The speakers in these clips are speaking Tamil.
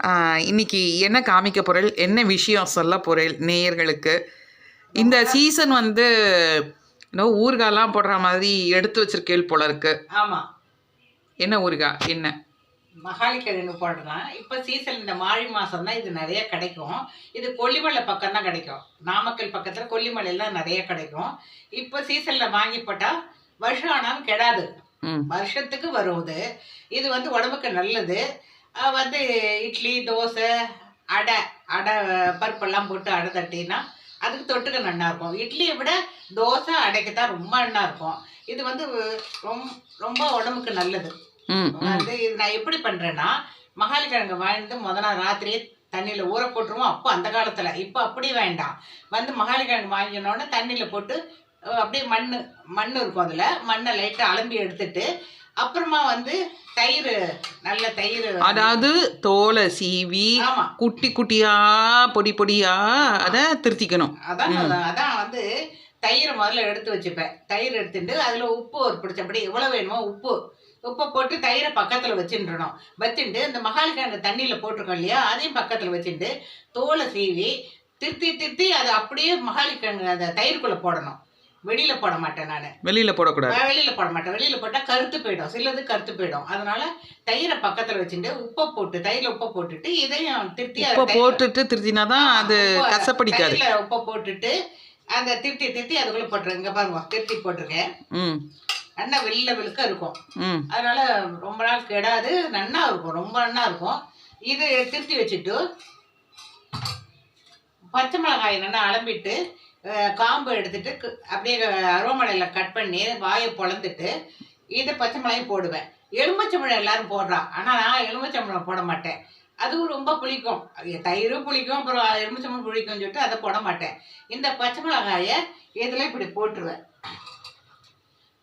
இன்னைக்கு என்ன காமிக்க பொருள் என்ன விஷயம் சொல்ல பொருள் நேயர்களுக்கு? இந்த சீசன் வந்து இன்னும் ஊறுகாலாம் போடுற மாதிரி எடுத்து வச்சிருக்கேள் போல இருக்கு. ஆமா. என்ன ஊறுகாய்? என்ன? மகாலிக்கிழங்கு போடலாம் இப்போ சீசன் இந்த மாழி மாசம் தான் இது நிறைய கிடைக்கும். இது கொல்லிமலை பக்கம் தான் கிடைக்கும். நாமக்கல் பக்கத்துல கொல்லிமலையெல்லாம் நிறைய கிடைக்கும். இப்போ சீசன்ல வாங்கி போட்டா வருஷம் ஆனாலும் கெடாது. ம். வருஷத்துக்கு வருவது. இது வந்து உடம்புக்கு நல்லது. வந்து இட்லி தோசை அடை அடை பருப்பெல்லாம் போட்டு அடை தட்டினா அதுக்கு தொட்டுக்க நல்லா இருக்கும். இட்லியை விட தோசை அடைக்கு தான் ரொம்ப நல்லா இருக்கும். இது வந்து ரொம்ப ரொம்ப உடம்புக்கு நல்லது. வந்து இது நான் எப்படி பண்றேன்னா மகாலிக்கிழங்கு வாழ்ந்து முத நாள் ராத்திரியே தண்ணியில ஊற போட்டுருவோம். அப்போ அந்த காலத்துல இப்போ அப்படி வேண்டாம். வந்து மகாலிக்கிழங்கு வாங்கினோடனே தண்ணியில போட்டு அப்படியே மண் மண் இருக்கும் அதுல. மண்ணை லைட்டா அலம்பி எடுத்துட்டு அப்புறமா வந்து தயிர் நல்ல தயிர். அதாவது தோலை சீவி குட்டி குட்டியா பொடி பொடியா அதை திருத்திக்கணும். அதான் அதான் வந்து தயிரை முதல்ல எடுத்து வச்சுப்பேன். தயிர் எடுத்துட்டு அதில் உப்பு ஒரு பிடிச்சபடி எவ்வளோ வேணுமோ உப்பு. உப்பை போட்டு தயிரை பக்கத்தில் வச்சுட்டுறணும் வச்சுட்டு இந்த மகாலிக்கிழங்கு தண்ணியில் போட்டிருக்கோம் இல்லையா அதையும் பக்கத்தில் வச்சுட்டு தோலை சீவி திருத்தி திருத்தி அதை அப்படியே மகாலிக்கிழங்கு அந்த தயிருக்குள்ளே போடணும். வெளியில் போட மாட்டேன் நான். வெளியில போடக்கூடாது. வெளியில போட மாட்டேன் வெளியில போட்டா கருத்து போயிடும். சிலது கருத்து போயிடும். அதனால தயிரை பக்கத்துல வச்சுட்டு உப்பை போட்டு தயிர்ல உப்பை போட்டுட்டு இதையும் திருத்தி உப்பை போட்டுட்டு திருத்தினாதான் அது கசப்படிக்காது. உப்பை போட்டுட்டு அந்த திருத்தி திருத்தி அதுக்குள்ள போட்டுருங்க. இங்க பாருங்க திருத்தி போட்டிருக்கேன் நல்லா வெள்ளை வெளுக்க இருக்கும். அதனால ரொம்ப நாள் கெடாது. நன்னா இருக்கும். ரொம்ப நன்னா இருக்கும். இது திருத்தி வச்சுட்டு பச்சை மிளகாய் என்னென்னா அலம்பிட்டு காம்பு எடுத்துட்டு அப்படியே அருவமனையில் கட் பண்ணி வாயை பொழந்துட்டு இதை பச்சை மிளகாய் போடுவேன். எலுமிச்சம்பழம் எல்லாரும் போடுறான் ஆனால் நான் எலுமிச்சம்பழம் போட மாட்டேன். அதுவும் ரொம்ப புளிக்கும். அது தயிரும் புளிக்கும் அப்புறம் எலுமிச்சம்பழம் புளிக்கும்னு சொல்லிட்டு அதை போட மாட்டேன். இந்த பச்சை மிளகாயை இதில் இப்படி போட்டுருவேன்.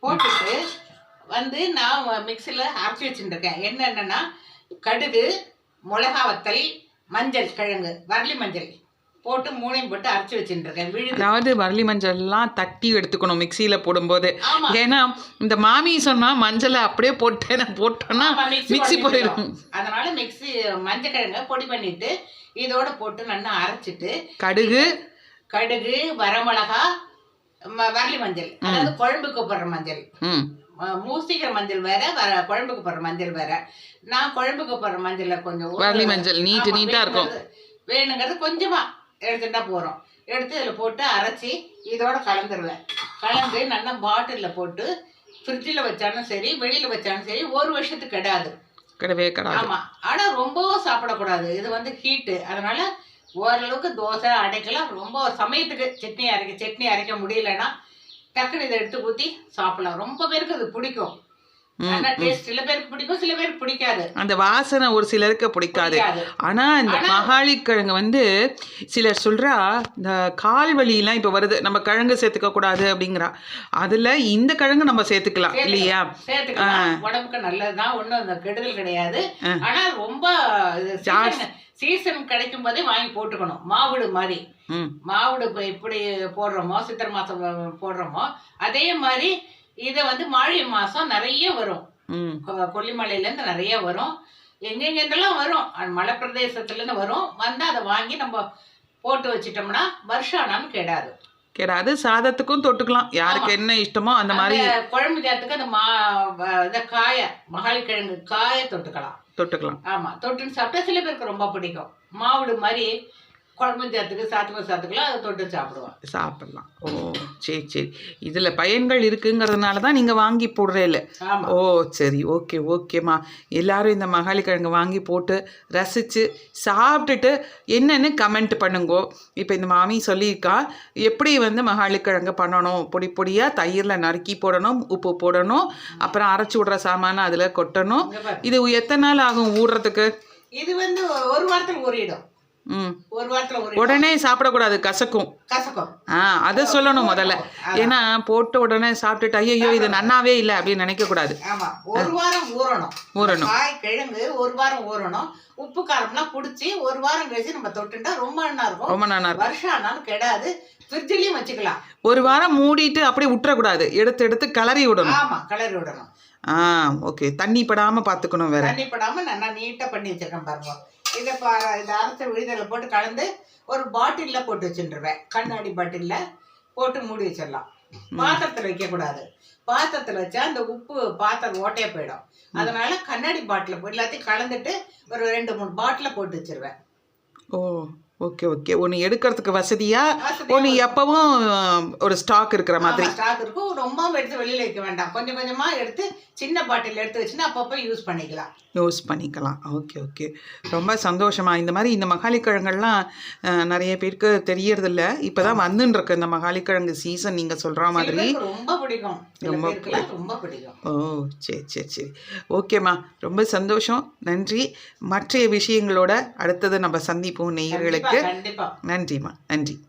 போட்டுட்டு வந்து நான் மிக்சியில் அரைச்சி வச்சுருக்கேன் என்னென்னா கடுகு மிளகா வத்தல் மஞ்சள் கிழங்கு வரலி மஞ்சள். போட்டு மூணையும் போட்டு அரைச்சி வச்சுருக்கேன் விழுது. அதாவது வரலி மஞ்சள்லாம் தட்டி எடுத்துக்கணும் மிக்சியில போடும்போது. ஏன்னா இந்த மாமி சொன்னா மஞ்சளை அப்படியே போட்டேன் போட்டோன்னா பண்ணிடுறோம். போயிடும். அதனால மிக்ஸி மஞ்சள் கிழங்க பொடி பண்ணிட்டு இதோட போட்டு நல்லா அரைச்சிட்டு கடுகு. கடுகு வரமிளகா வரலி மஞ்சள். அதாவது குழம்புக்கு போடுற மஞ்சள். மூசிக்கிற மஞ்சள் வேற வர குழம்புக்கு போடுற மஞ்சள் வேற. நான் குழம்புக்கு போடுற மஞ்சள்ல கொஞ்சம் வரலி மஞ்சள் நீட்டு நீட்டா இருக்கும். வேணுங்கிறது கொஞ்சமா எடுத்துட்டா போறோம். எடுத்து இதில் போட்டு அரைச்சி இதோட கலந்துருவேன். கலந்து நல்லா பாட்டிலில் போட்டு ஃப்ரிட்ஜில் வச்சாலும் சரி வெளியில் வச்சாலும் சரி ஒரு வருஷத்துக்கு கெடாது. கிடவே கிடாது. ஆமா. ஆனா ரொம்பவும் சாப்பிடக்கூடாது. இது வந்து ஹீட்டு அதனால ஓரளவுக்கு தோசை அடைக்கலாம் ரொம்ப சமயத்துக்கு சட்னி அரைக்க சட்னி அரைக்க முடியலன்னா டக்குனு இதை எடுத்து ஊத்தி சாப்பிடலாம். ரொம்ப பேருக்கு அது பிடிக்கும். சில பேருக்கு பிடிக்கும் சில பேருக்கு பிடிக்காது. அந்த வாசனை ஒரு சிலருக்கு பிடிக்காது. ஆனா இந்த மகாளி கிழங்கு வந்து சிலர் சொல்றா இந்த கால் வலியெல்லாம் இப்ப வருது நம்ம கிழங்கு சேர்த்துக்க கூடாது அப்படிங்கிறா. அதுல இந்த கிழங்கு நம்ம சேர்த்துக்கலாம் இல்லையா? உடம்புக்கு நல்லதுதான் ஒண்ணும் அந்த கெடுதல் கிடையாது. ஆனா ரொம்ப சீசன் கிடைக்கும் போதே வாங்கி போட்டுக்கணும். மாவுடு மாதிரி. மாவுடு எப்படி போடுறோமோ சித்திரை மாதம் போடுறோமோ அதே மாதிரி இதை வந்து மாழி மாதம் நிறைய வரும். ம். கொ- கொல்லிமலையிலேருந்து நிறைய வரும். எங்கெங்கெந்தெல்லாம் வரும்? அது மலை பிரதேசத்துலேருந்து வரும். வந்து அதை வாங்கி நம்ம போட்டு வச்சிட்டோம்னா வருஷம் ஆனாலும் கெடாது. கிடையாது சாதத்துக்கும் தொட்டுக்கலாம். யாருக்கு என்ன இஷ்டமோ அந்த மாதிரி குழம்பு ஜாத்துக்கு அந்த மா இந்த காய மகாலிக்கிழங்கு காய தொட்டுக்கலாம். தொட்டுக்கலாம். ஆமா. தொட்டுன்னு சாப்பிட்டா சில பேருக்கு ரொம்ப பிடிக்கும். மாவுடு மாதிரி குழம்பு ஜாத்துக்கு சாத்துக்கு சாத்துக்குலாம் அதை தொட்டு சாப்பிடுவோம் சாப்பிடலாம். ஓ சரி சரி. இதில் பயன்கள் இருக்குங்கிறதுனால தான் நீங்கள் வாங்கி போடுறேல ஓ சரி ஓகே ஓகேம்மா. எல்லாரும் இந்த மகாளி கிழங்கு வாங்கி போட்டு ரசித்து சாப்பிட்டுட்டு என்னென்னு கமெண்ட் பண்ணுங்கோ. இப்போ இந்த மாமி சொல்லியிருக்கா எப்படி வந்து மகாளி கிழங்கு பண்ணணும்? பொடி பொடியாக தயிரில் நறுக்கி போடணும் உப்பு போடணும் அப்புறம் அரைச்சி விட்ற சாமானை அதில் கொட்டணும். இது எத்தனை நாள் ஆகும் ஊறுறதுக்கு இது வந்து ஒரு வாரத்துல ஊறிடும் ஒரு வாரத்துல உடனே சாப்பிடக்கூடாது கசக்கும். கசக்கும். ஆ அதை சொல்லணும் முதல்ல. ஏன்னா போட்ட உடனே சாப்பிட்டுட்டு ஐயோ இது நன்னாவே இல்லை அப்படின்னு நினைக்கக்கூடாது. ஆமா. ஒரு வாரம் ஊறணும். ஊறணும். காய் கிழங்கு ஒரு வாரம் ஊறணும். உப்பு காரம்லாம் பிடிச்சி ஒரு வாரம் கழிச்சு நம்ம தொட்டுட்டா ரொம்ப நல்லா இருக்கும். ரொம்ப நல்லா இருக்கும். வருஷம் ஆனாலும் கெடாது. ஃப்ரிட்ஜ்லயும் வச்சுக்கலாம். ஒரு வாரம் மூடிட்டு அப்படியே விட்டுறக்கூடாது. எடுத்து எடுத்து கிளறி விடணும். ஆமா கிளறி விடணும். ஆ ஓகே. தண்ணி படாமல் பார்த்துக்கணும் வேற. தண்ணி படாம நல்லா நீட்டா பண்ணி வச்சிருக்கேன் பாருங்க. இதை பா இதை அரைச்ச விழுதலை போட்டு கலந்து ஒரு பாட்டிலில் போட்டு வச்சுட்டுருவேன் கண்ணாடி பாட்டிலில் போட்டு மூடி வச்சிடலாம். பாத்திரத்தில் வைக்கக்கூடாது. பாத்திரத்தில் வச்சா அந்த உப்பு பாத்திரம் ஓட்டையா போயிடும். அதனால கண்ணாடி பாட்டில் போட்டு எல்லாத்தையும் கலந்துட்டு ஒரு ரெண்டு மூணு பாட்டில் போட்டு வச்சிருவேன். ஓ. Okay okay. ஒன்று எடுக்கிறதுக்கு வசதியா? வசதியா ஒன்று எப்பவும் ஒரு ஸ்டாக் இருக்கிற மாதிரி. ஸ்டாக் இருக்கும். ரொம்பவும் எடுத்து வெளியில வைக்க வேண்டாம். கொஞ்சம் கொஞ்சமா எடுத்து சின்ன பாட்டில் எடுத்து வச்சுன்னா அப்பப்போ யூஸ் பண்ணிக்கலாம். யூஸ் பண்ணிக்கலாம். Okay okay. ரொம்ப சந்தோஷமா. இந்த மாதிரி இந்த மகாலிக்கிழங்கெல்லாம் அஹ், நிறைய பேருக்கு தெரியறதில்ல. இப்போ தான் வந்துன்னு இந்த மகாலிக்கிழங்கு சீசன் நீங்கள் சொல்கிற சில மாதிரி ரொம்ப பிடிக்கும். ரொம்ப ரொம்ப பிடிக்கும். ஓ சரி சரி சரி. ஓகேம்மா. ரொம்ப சந்தோஷம். நன்றி. மற்ற விஷயங்களோட அடுத்தது நம்ம சந்திப்போம். கண்டிப்பா. நன்றிம்மா. நன்றி.